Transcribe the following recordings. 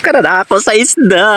Kada ako sa isda.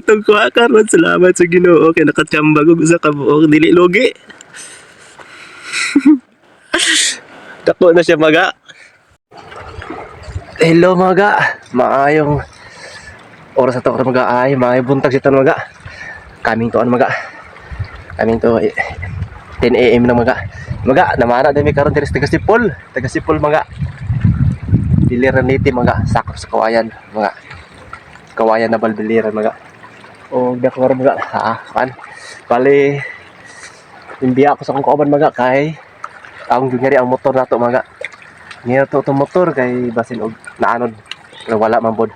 Atong kuha karon salamat sa Ginoo kay nakachamba ko sa kabuok dili logi. Dako na siya maga. Hello maga. Maayong oras na to karon maga ay maay buntag si maga. Kaming to ano maga. Kaming to eh, 10 AM na maga. Maga, namana din mi karon diri sa taga Sipol. Taga Sipol maga. Diliran niti mga sakop sa kawayan mga kawayan na balbiliran mga o dako karon mga ha kan bali imbiya ako sa kong kauban mga kay ang ganyari ang motor nato mga niya to to motor kay basin og naanod na wala man bod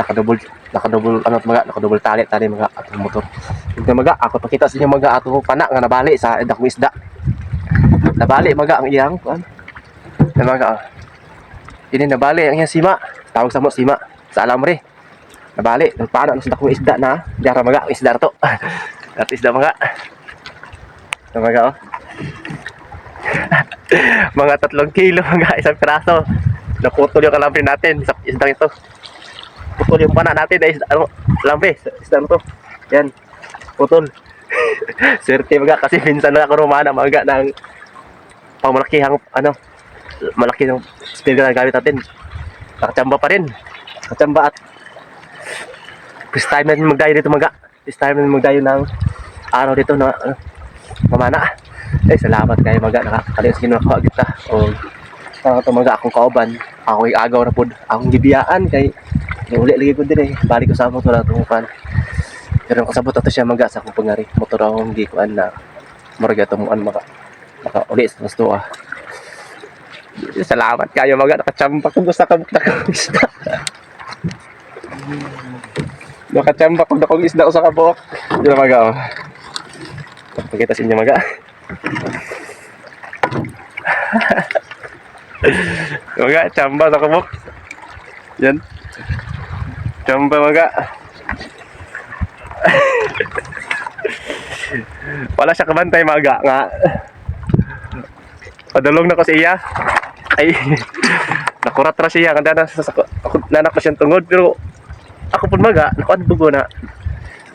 nakadouble nakadouble ano mga nakadouble tali tali mga atong motor ug mga ako pakita sa inyo mga atong pana nga nabali sa dakong isda nabali mga ang iyang kuan mga ah. Ini nabali ang iyang sima. Tawag sa mo sima. Sa alam re. Nabali. Nagpaano na sa dakong isda na. Diyara mga isda to. At isda mga. Ito mga oh. mga tatlong kilo mga isang piraso. Naputol yung kalampi natin sa isda ito. Putol yung pana natin na isda. Ano, lampi. Isda to. Yan. Putol. Swerte mga kasi minsan na ako rumana mga ng pamalakihang ano malaki ng speaker na gamit natin. Nakachamba pa rin. Nakachamba at first time natin magdayo dito mga. First time natin magdayo ng araw dito na ano, mamana. Eh, salamat kayo mga. Nakakaliw sa ginagawa kita. O, sa ito mga akong kauban. Ako ay agaw na po. Akong gibiyaan kay uli lagi ko din eh. Balik ko sa motor na tumukan. Pero kasabot ato siya mga sa akong pangari. Motor akong gikuan na marga tumuan mga. Naka uli sa gusto ah. Salamat kayo mga nakachamba ko gusto ka bukta kong isda. nakachamba ko na kong isda ko sa kabok. Yun na mga oh. Pakita sa inyo mga. mga, chamba sa kabok. Yan. Chamba mga. Wala siya kabantay mga nga. Padulong na ko sa iya. Ay, nakurat ra siya. Kanda na sa nanak pa siyang tungod. Pero ako pun maga, nakuadbugo na.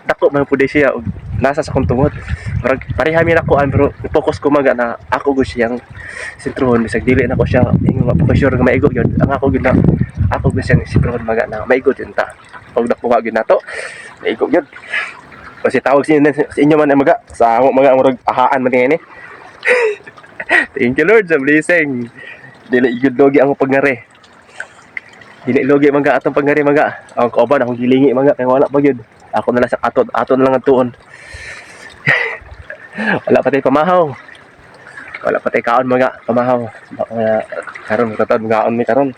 Dako man po siya. ug Nasa sa kong tungod. Parang parihami na ko pero focus ko maga na ako go siyang sintruhon. Bisag dili na ko siya. Ingo nga po sure nga maigo yun. Ang ako gud na ako go siyang sintruhon maga na maigo yun ta. Pag nakuha gyud nato, maigo yun. Kasi tawag sa inyo, sa inyo man maga. Sa amo mga murag ahaan man ngayon eh. Thank you Lord sa blessing. Dili igud logi ang pagngari. Dili logi mga atong pagngari mga. Ang kauban akong gilingi mga kay wala pa gyud. Ako na lang sa aton, aton na lang ang tuon. wala pa tay pamahaw. Wala pa tay kaon mga pamahaw. Nga karon katon mga on mi karon.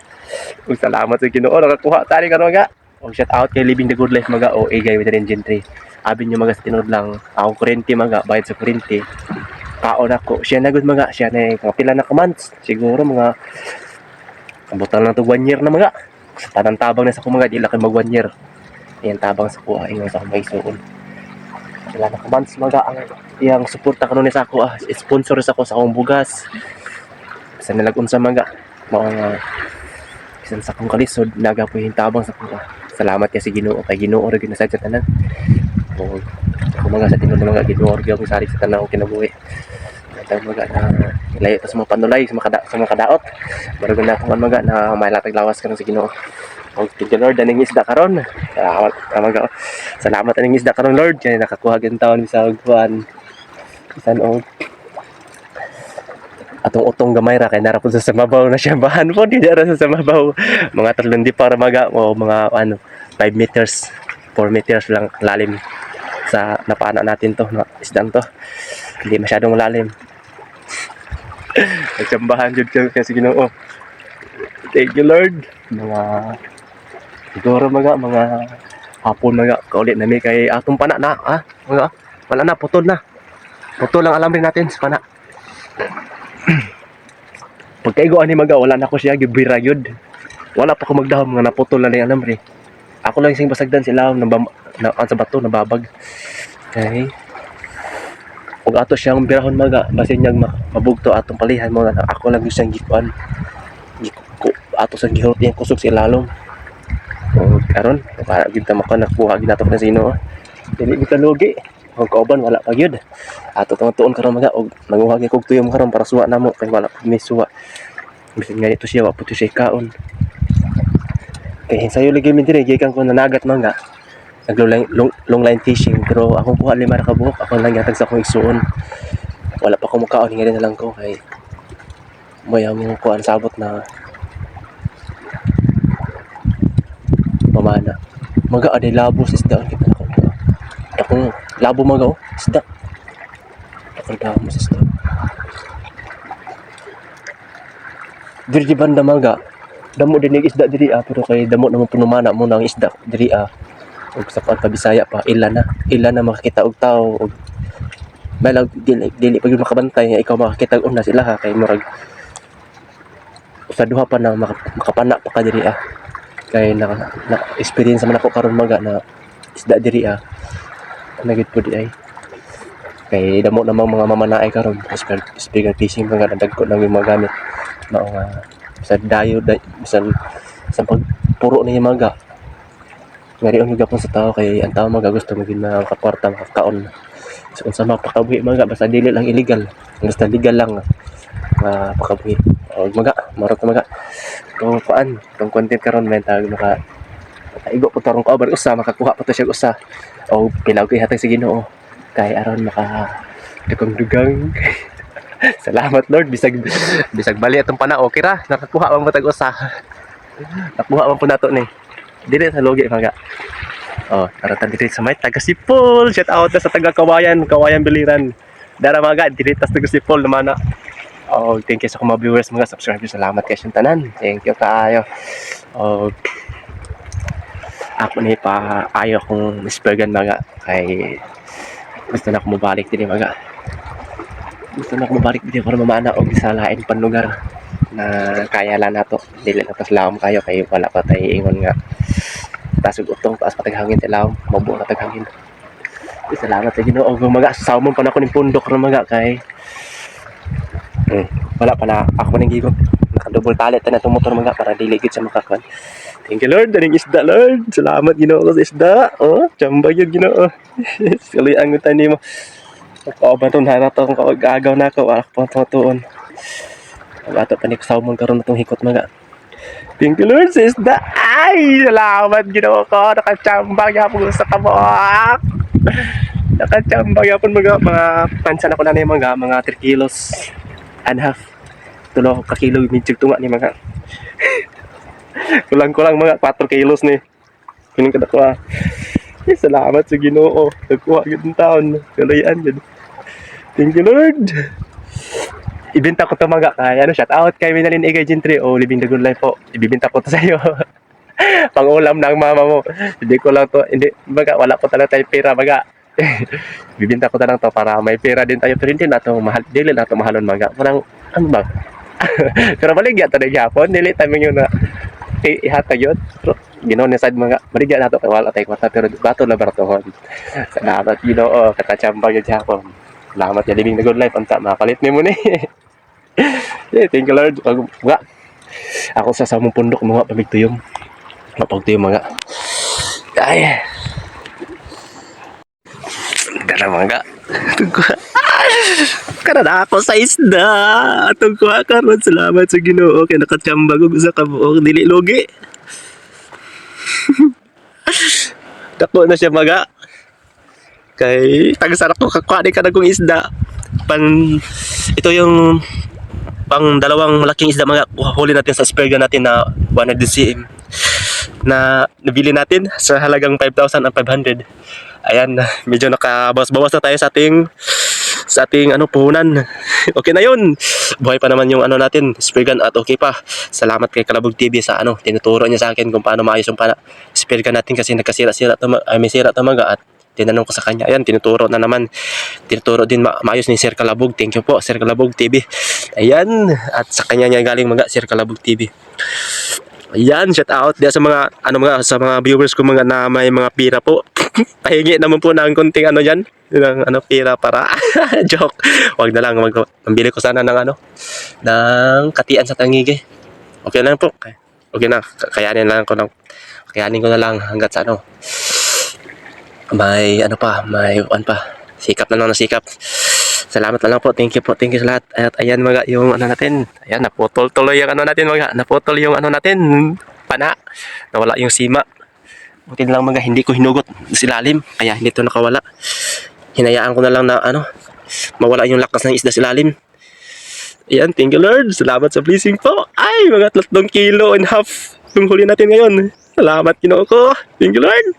Ug salamat sa Ginoo nakakuha tani karon mga. Og shout out kay Living the Good Life mga o Agay with Engine 3. Abi nyo mga sa tinod lang. Ako kurente mga bayad sa kurente kaon ako. Siya na good mga, siya na mga pila na ka months. Siguro mga kabutan lang to one year na mga. Tanang tabang na sa lang kayo mag one year. Ayan tabang sa kuha, ingon sa may suon. Pila na ka months mga, ang iyang suporta kanon sa ako, ah, sponsor sa ako sa akong bugas. Sa nilagun sa mga, mga isan sa akong kalisod, naga po yung tabang sa kuha. Salamat kay si Ginoo kay Ginoo ra ginasad sa tanan. Ako mga sa ng mga Ginoo gyud sari sa tanan kinabuhi. Ito mga na ilayo to sa mga panulay sa mga sa mga kadaot. Barugo na akong mga na may latag lawas karon sa Ginoo. O thank you Lord aning isda karon. Salamat ah, mga Salamat aning isda karon Lord kay nakakuha gyud taon sa kuan. Isan og atong utong gamay ra kay nara po sa samabaw na siya bahan po di sa samabaw mga tatlong di para maga o mga ano 5 meters 4 meters lang lalim sa napana natin to na isdang to hindi masyadong lalim nagsambahan jud ka kasi Ginoo thank you Lord mga siguro mga mga hapon mga kaulit na may kay atong pana na ha mga wala na putol na putol lang alam rin natin sa pana Pagkaigo ani maga wala na ko siya gibira gyud. Wala pa ko magdahom nga naputol na lang alam ri. Ako lang sing basagdan sila na, na, na sa bato nababag. Okay. Ug ato siyang birahon maga basin niyag ma- mabugto atong palihan mo na ako lang yung siyang gikuan. Giku- Ato sa gihurot yung kusog sa ilalom. O karon, para gid ta maka nakuha gid nato na sino. Dili kita lugi. Ang kauban wala pa gyud. Ato tong tuon karon mga og nanguha gyud kog tuyom karon para suwa namo kay wala pa ni suwa. Bisan nga ito siya wa puto siya kaon. Kaya sayo lagi min dire gikan ko nanagat mga. Naglo long, long, line fishing pero ako kuha lima ra ka buhok ako lang yatag sa akong igsuon. Wala pa ko mukaon nga na lang ko kay may ang kuan sabot na pamana. Maga aday labo sa isda ang kita nako. Akong labo maga oh, isda. Akong damo sa isda. Diri di banda maga. Damo din yung isda diri ah, pero kay damo naman pinumana mo ng isda diri ah. Ug sa kuan pa Bisaya pa. Ila na. Ila na makakita og tao. Og Balag dili dili pag makabantay. Nga ikaw makakita og una sila ha? Kay murag sa duha pa na maka- makapana pa ka diri ah kay na, na experience man ako karon maga na isda diri ah nagit po di ay. Kay damo namang mga mamanaay karon. Spear fishing mga nadagko nang yung mga gamit mao nga sa dayo da, sa pag puro na yung maga ngari ang gapon sa tao kay ang tao maga gusto maging makakwarta makakaon so unsa mapakabuhi maga basta dili lang illegal. Basta legal lang nga pakabuhi. O maga marot na maga. Kung kuan kung content karon men tawag maka Igo po tarong cover usa makakuha pa to siya usa. O pilaw kay hatag sa Ginoo. Kay aron maka dugong dugang. Salamat Lord. Bisag bisag bali atong pana okay ra nakakuha man mo tag usa. Nakuha man po nato ni dili sa logi mga oh taratan diri sa may taga Sipol shout out na sa taga Kawayan Kawayan Biliran. Dara mga diri tas taga Sipol naman na Oh, thank you sa mga viewers, mga subscribers. Salamat kayo tanan. Thank you kaayo. Oh, ako ni pa ayo akong mispergan mga kay gusto na ako mabalik din mga gusto na ako mabalik din para mamana og sa lain pan lugar na kaya lang nato dili na tas lawom kayo kay wala pa tay ingon nga. Tasog utong taas pataghangin sa lawom. Mabuo na taghangin salamat sa Ginoo. Og mga sawmon pa na ako ning pundok ra mga kay. Hmm, wala pa na ako ning gigot naka-double talit na itong motor mga para dili gid sa makakuan Thank you Lord, daning isda Lord. Salamat Ginoo sa isda. Oh, chamba yun Ginoo. Sali ang ngutan nimo. Ako ba tong hara tong kaagaw na ako, wala ko pa tuon. Ato pa ni salmon karon natong hikot mga. Thank you Lord sa isda. Ay, salamat Ginoo ko. Nakachamba gyapon ko sa kabak. Nakachamba gyapon mga mga pansan ako na ni mga mga 3 kilos and half. Tulo ka kilo medyo tunga ni mga. Kulang-kulang mga 4 kilos ni. Kuning kada ko ah. Eh, salamat sa Ginoo. Nagkuha gyud taon. Kalayan gyud. Thank you Lord. Ibenta ko to mga kaya ano shout out kay Winalin Igay Gentry o Living the Good Life po. Ibibenta ko to sa iyo. Pangulam ng mama mo. Hindi ko lang to, hindi, baga, wala ko talaga tayong pera, baga. Bibenta ko lang to para may pera din tayo. Pero hindi na to mahal, dili na to mahalon mga. Walang, ano ba? Pero baligya to na gyapon, dili tayo yun na ihatag yun. Pero ginawa ni sad mga, baligya na to kay wala tayo kwata, pero bato na baratohon. Salamat, ginoo, katachamba yun gyapon. Salamat ya living the good life, anta, makapalit ni mo ni. Yeah, thank you Lord. Ako, mga, ako sa samong pundok mga pamigtuyong. Mapagtuyong mga. Ay. Dala mga. Tungkuha. Kana na ako sa isda. Tungkuha karon salamat sa Ginoo kay nakachamba ko sa kabuok dili logi. Dako na siya maga. Kay tagasara ko kakuha ni kada kong isda. Pan ito yung pang dalawang malaking isda mga huli natin sa spurga natin na 100 cm na nabili natin sa halagang 5,500. Ayan, medyo nakabawas-bawas na tayo sa ating sa ating ano puhunan. okay na 'yun. Buhay pa naman yung ano natin, spurgan at okay pa. Salamat kay Kalabog TV sa ano, tinuturo niya sa akin kung paano maayos yung pana spurgan natin kasi nagkasira-sira to, ma- ay may sira to mga at tinanong ko sa kanya. Ayan, tinuturo na naman. Tinuturo din ma- maayos ni Sir Kalabog. Thank you po, Sir Kalabog TV. Ayan, at sa kanya niya galing mga Sir Kalabog TV. Ayan, shout out dia sa mga ano mga sa mga viewers ko mga na may mga pira po. Pahingi naman po ng konting ano diyan, ng ano pira para joke. Wag na lang mag ko sana ng ano ng katian sa tangige. Okay lang po. Okay na, kayanin lang ko ng kakayanin ko na lang hanggat sa ano. May ano pa, may ano pa. Sikap na lang na sikap. Salamat na lang po. Thank you po. Thank you sa lahat. At ayan mga yung ano natin. Ayan, naputol tuloy yung ano natin mga. Naputol yung ano natin. Pana. Nawala yung sima. Buti lang mga hindi ko hinugot sa ilalim. Kaya hindi to nakawala. Hinayaan ko na lang na ano. Mawala yung lakas ng isda sa ilalim. Ayan, thank you Lord. Salamat sa blessing po. Ay, mga tatlong kilo and half yung huli natin ngayon. Salamat kinoo ko. Thank you Lord.